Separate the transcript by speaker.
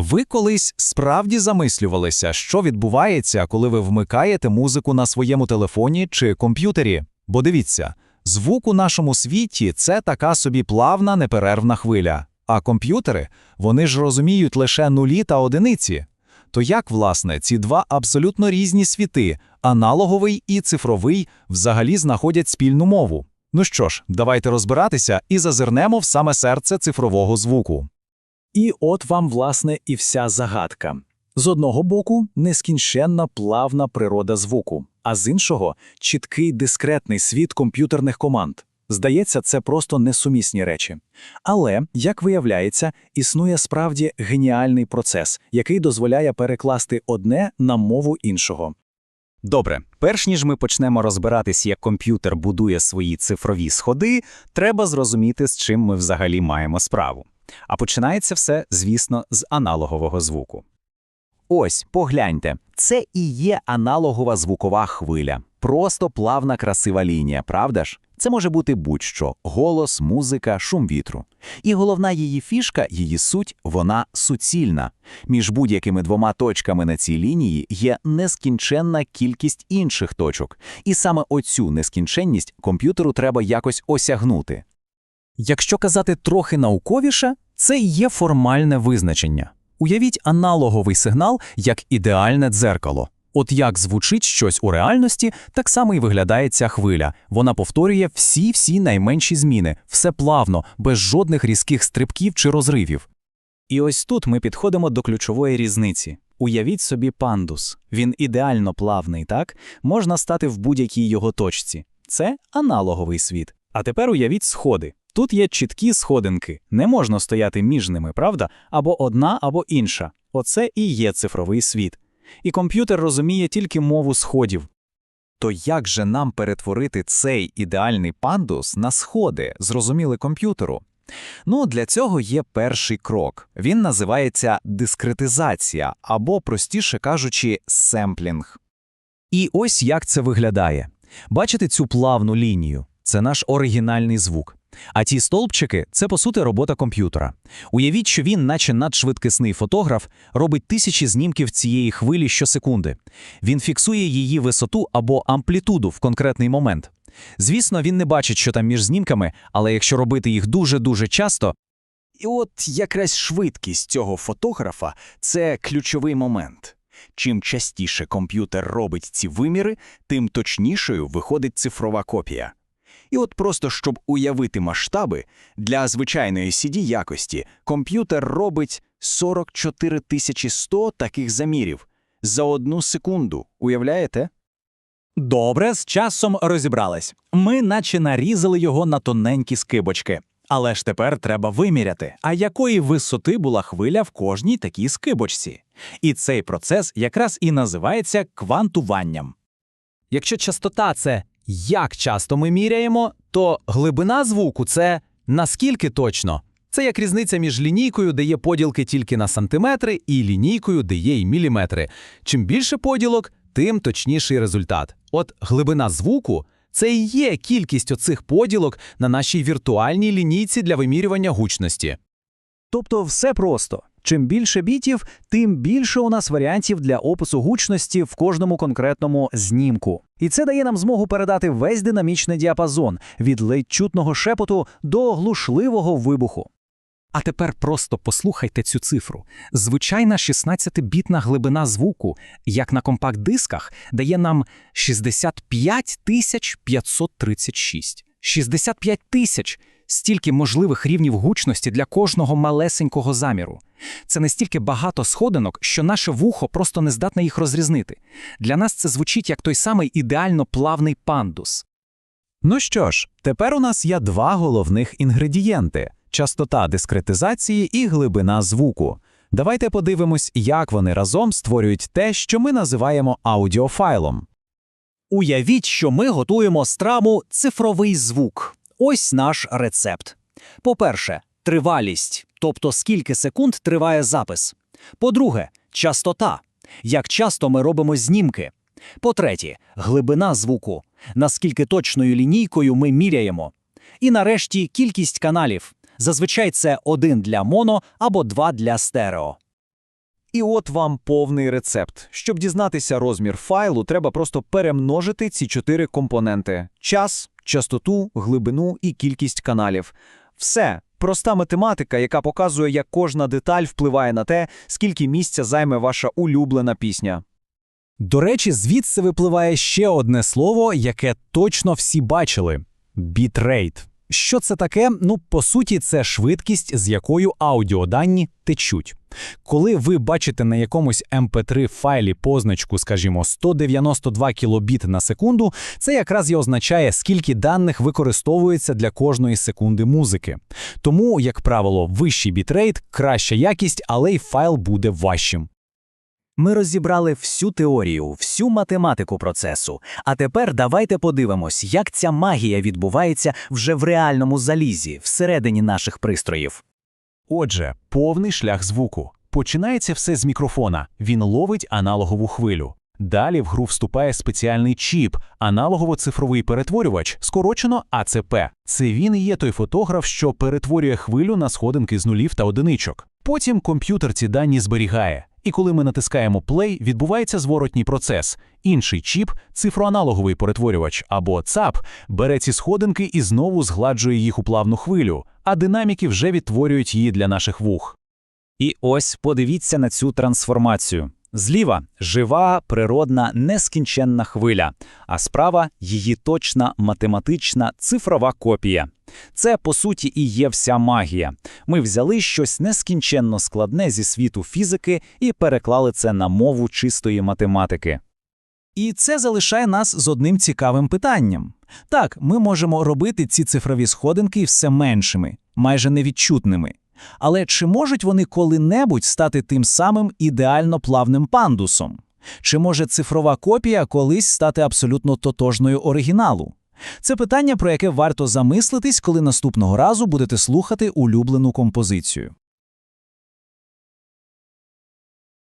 Speaker 1: Ви колись справді замислювалися, що відбувається, коли ви вмикаєте музику на своєму телефоні чи комп'ютері? Бо дивіться, звук у нашому світі це така собі плавна неперервна хвиля, а комп'ютери вони ж розуміють лише нулі та одиниці. То як, власне, ці два абсолютно різні світи, аналоговий і цифровий, взагалі знаходять спільну мову? Ну що ж, давайте розбиратися і зазирнемо в саме серце цифрового звуку.
Speaker 2: І от вам, власне, і вся загадка. З одного боку, нескінченна плавна природа звуку, а з іншого чіткий дискретний світ комп'ютерних команд. Здається, це просто несумісні речі. Але, як виявляється, існує справді геніальний процес, який дозволяє перекласти одне на мову іншого.
Speaker 3: Добре, перш ніж ми почнемо розбиратись, як комп'ютер будує свої цифрові сходи, треба зрозуміти, з чим ми взагалі маємо справу. А починається все, звісно, з аналогового звуку. Ось, погляньте, це і є аналогова звукова хвиля. Просто плавна красива лінія, правда ж? Це може бути будь-що голос, музика, шум вітру. І головна її фішка, її суть, вона суцільна. Між будь-якими двома точками на цій лінії є нескінченна кількість інших точок. І саме оцю нескінченність комп'ютеру треба якось осягнути.
Speaker 2: Якщо казати трохи науковіше, це є формальне визначення. Уявіть аналоговий сигнал як ідеальне дзеркало. От як звучить щось у реальності, так само і виглядає ця хвиля. Вона повторює всі-всі найменші зміни, все плавно, без жодних різких стрибків чи розривів. І ось тут ми підходимо до ключової різниці. Уявіть собі пандус. Він ідеально плавний, так? Можна стати в будь-якій його точці. Це аналоговий світ. А тепер уявіть сходи. Тут є чіткі сходинки, не можна стояти між ними, правда? Або одна, або інша. Оце і є цифровий світ. І комп'ютер розуміє тільки мову сходів.
Speaker 1: То як же нам перетворити цей ідеальний пандус на сходи, зрозуміли комп'ютеру? Ну, для цього є перший крок. Він називається дискретизація або, простіше кажучи, семплінг.
Speaker 2: І ось як це виглядає. Бачите цю плавну лінію? Це наш оригінальний звук. А ті стовпчики – це, по суті, робота комп'ютера. Уявіть, що він, наче надшвидкісний фотограф, робить тисячі знімків цієї хвилі щосекунди. Він фіксує її висоту або амплітуду в конкретний момент. Звісно, він не бачить, що там між знімками, але якщо робити їх дуже-дуже часто,
Speaker 3: І от якраз швидкість цього фотографа це ключовий момент. Чим частіше комп'ютер робить ці виміри, тим точнішою виходить цифрова копія. І от просто щоб уявити масштаби, для звичайної CD якості комп'ютер робить 44 100 таких замірів за одну секунду. Уявляєте?
Speaker 2: Добре, з часом розібрались. Ми наче нарізали його на тоненькі скибочки. Але ж тепер треба виміряти, а якої висоти була хвиля в кожній такій скибочці. І цей процес якраз і називається квантуванням. Якщо частота це як часто ми міряємо, то глибина звуку це наскільки точно. Це як різниця між лінійкою, де є поділки тільки на сантиметри, і лінійкою, де є й міліметри. Чим більше поділок, тим точніший результат. От глибина звуку це і є кількість оцих поділок на нашій віртуальній лінійці для вимірювання гучності. Тобто все просто. Чим більше бітів, тим більше у нас варіантів для опису гучності в кожному конкретному знімку. І це дає нам змогу передати весь динамічний діапазон від ледь чутного шепоту до глушливого вибуху. А тепер просто послухайте цю цифру. Звичайна 16-бітна глибина звуку, як на компакт-дисках, дає нам 65 536. 65 тисяч! Стільки можливих рівнів гучності для кожного малесенького заміру. Це настільки багато сходинок, що наше вухо просто не здатне їх розрізнити. Для нас це звучить як той самий ідеально плавний пандус.
Speaker 1: Ну що ж, тепер у нас є два головних інгредієнти частота дискретизації і глибина звуку. Давайте подивимось, як вони разом створюють те, що ми називаємо аудіофайлом.
Speaker 2: Уявіть, що ми готуємо страву цифровий звук. Ось наш рецепт. По-перше, тривалість, тобто скільки секунд триває запис. По-друге, частота, як часто ми робимо знімки. По-третє, глибина звуку, наскільки точною лінійкою ми міряємо. І нарешті кількість каналів. Зазвичай це один для моно або два для стерео.
Speaker 4: І от вам повний рецепт. Щоб дізнатися розмір файлу, треба просто перемножити ці чотири компоненти: час, частоту, глибину і кількість каналів. Все. Проста математика, яка показує, як кожна деталь впливає на те, скільки місця займе ваша улюблена пісня.
Speaker 1: До речі, звідси випливає ще одне слово, яке точно всі бачили – бітрейт. Що це таке? Ну, по суті, це швидкість, з якою аудіодані течуть. Коли ви бачите на якомусь MP3 файлі позначку, скажімо, 192 кілобіт на секунду, це якраз і означає, скільки даних використовується для кожної секунди музики. Тому, як правило, вищий бітрейт – краща якість, але й файл буде важчим.
Speaker 5: Ми розібрали всю теорію, всю математику процесу. А тепер давайте подивимось, як ця магія відбувається вже в реальному залізі, всередині наших пристроїв.
Speaker 1: Отже, повний шлях звуку. Починається все з мікрофона. Він ловить аналогову хвилю. Далі в гру вступає спеціальний чіп, аналогово-цифровий перетворювач, скорочено АЦП. Це він і є той фотограф, що перетворює хвилю на сходинки з нулів та одиничок. Потім комп'ютер ці дані зберігає. І коли ми натискаємо play, відбувається зворотній процес. Інший чіп, цифроаналоговий перетворювач або ЦАП, бере ці сходинки і знову згладжує їх у плавну хвилю, а динаміки вже відтворюють її для наших вух.
Speaker 3: І ось подивіться на цю трансформацію. Зліва жива, природна, нескінченна хвиля, а справа її точна математична цифрова копія. Це, по суті, і є вся магія. Ми взяли щось нескінченно складне зі світу фізики і переклали це на мову чистої математики.
Speaker 2: І це залишає нас з одним цікавим питанням. Так, ми можемо робити ці цифрові сходинки все меншими, майже невідчутними. Але чи можуть вони коли-небудь стати тим самим ідеально плавним пандусом? Чи може цифрова копія колись стати абсолютно тотожною оригіналу? Це питання, про яке варто замислитись, коли наступного разу будете слухати улюблену композицію.